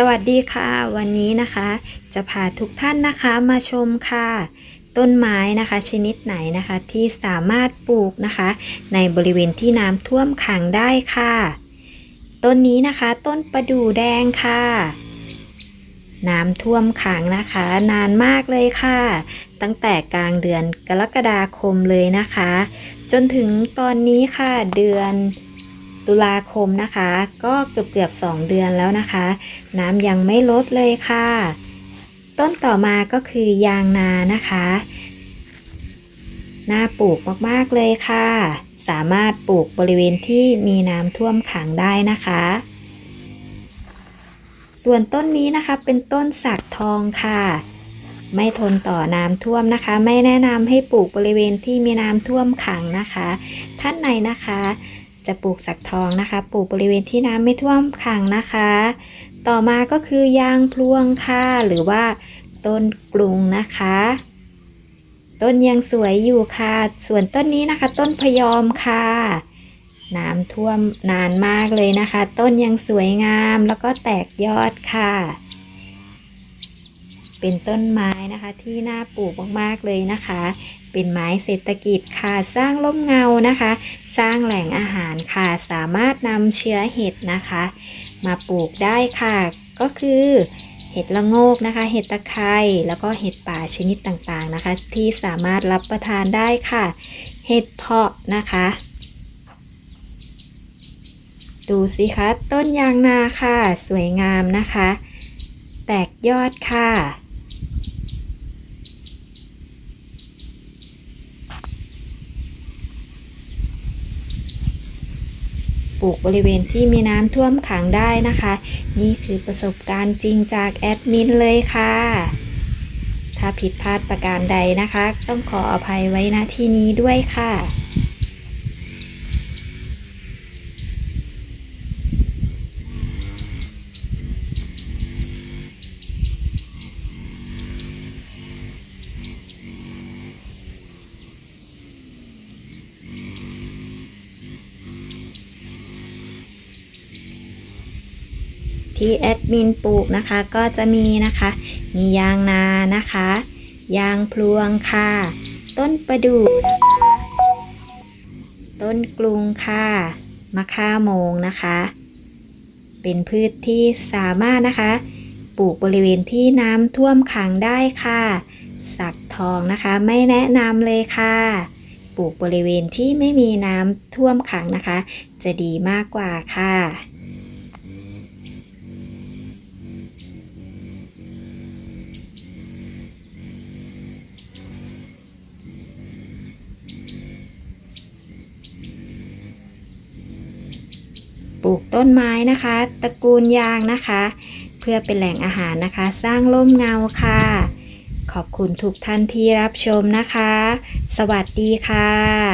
สวัสดีค่ะ วันนี้นะคะ จะพาทุกท่านนะคะมาชมค่ะ ต้นไม้นะคะชนิดไหนนะคะที่สามารถปลูกนะคะ ในบริเวณที่น้ำท่วมขังได้ค่ะ ต้นนี้นะคะต้นประดู่แดงค่ะ น้ำท่วมขังนะคะ นานมากเลยค่ะ ตั้งแต่กลางเดือนกรกฎาคมเลยนะคะ จนถึงตอนนี้ค่ะเดือน ตุลาคมนะคะ ก็เกือบเกือบๆสองเดือนแล้วนะคะ น้ำยังไม่ลดเลยค่ะ ต้นต่อมาก็คือยางนานะคะน่าปลูกมาก ๆ เลยค่ะ สามารถปลูกบริเวณที่มีน้ำท่วมขังได้นะคะ ส่วนต้นนี้นะคะเป็นต้นสักทองค่ะ ไม่ทนต่อน้ำท่วมนะคะ ไม่แนะนำให้ปลูกบริเวณที่มีน้ำท่วมขังนะคะ ท่านไหนนะคะ จะปลูกสักทองนะคะ ปลูกบริเวณที่น้ำไม่ท่วมขังนะคะ ต่อมาก็คือยางพลวงค่ะหรือว่าต้นกรุงนะคะ ต้นยังสวยอยู่ค่ะ ส่วนต้นนี้นะคะ ต้นพยอมค่ะน้ำท่วมนานมากเลยนะคะ ต้นยังสวยงามแล้วก็แตกยอดค่ะ เป็นต้นไม้นะคะที่น่าปลูกมากๆเลยนะคะ เป็นไม้เศรษฐกิจค่ะสร้างร่มเงานะคะ สร้างแหล่งอาหารค่ะสามารถนำเชื้อเห็ดนะคะ มาปลูกได้ค่ะ ก็คือเห็ดละโงกนะคะ เห็ดตะไคร้แล้วก็เห็ดป่าชนิดต่างๆนะคะ ที่สามารถรับประทานได้ค่ะ เห็ดเพาะนะคะ ดูสิคะต้นยางนาค่ะ สวยงามนะคะ แตกยอดค่ะ ลูกบริเวณที่มีน้ำท่วมขังได้นะคะ นี่คือประสบการณ์จริงจากแอดมินเลยค่ะ ถ้าผิดพลาดประการใดนะคะ ต้องขออภัยไว้ณที่นี้ด้วยค่ะ ที่แอดมินปลูกนะคะก็จะมีนะคะ มียางนานะคะ ยางพลวงค่ะ ต้นประดู่นะคะ ต้นกรุงค่ะ มะข่าโมงนะคะ เป็นพืชที่สามารถนะคะ ปลูกบริเวณที่น้ำท่วมขังได้ค่ะ สักทองนะคะไม่แนะนำเลยค่ะ ปลูกบริเวณที่ไม่มีน้ำท่วมขังนะคะ จะดีมากกว่าค่ะ ลูกต้นไม้นะคะ ตระกูลยางนะคะ เพื่อเป็นแหล่งอาหารนะคะ สร้างร่มเงาค่ะ ขอบคุณทุกท่านที่รับชมนะคะ สวัสดีค่ะ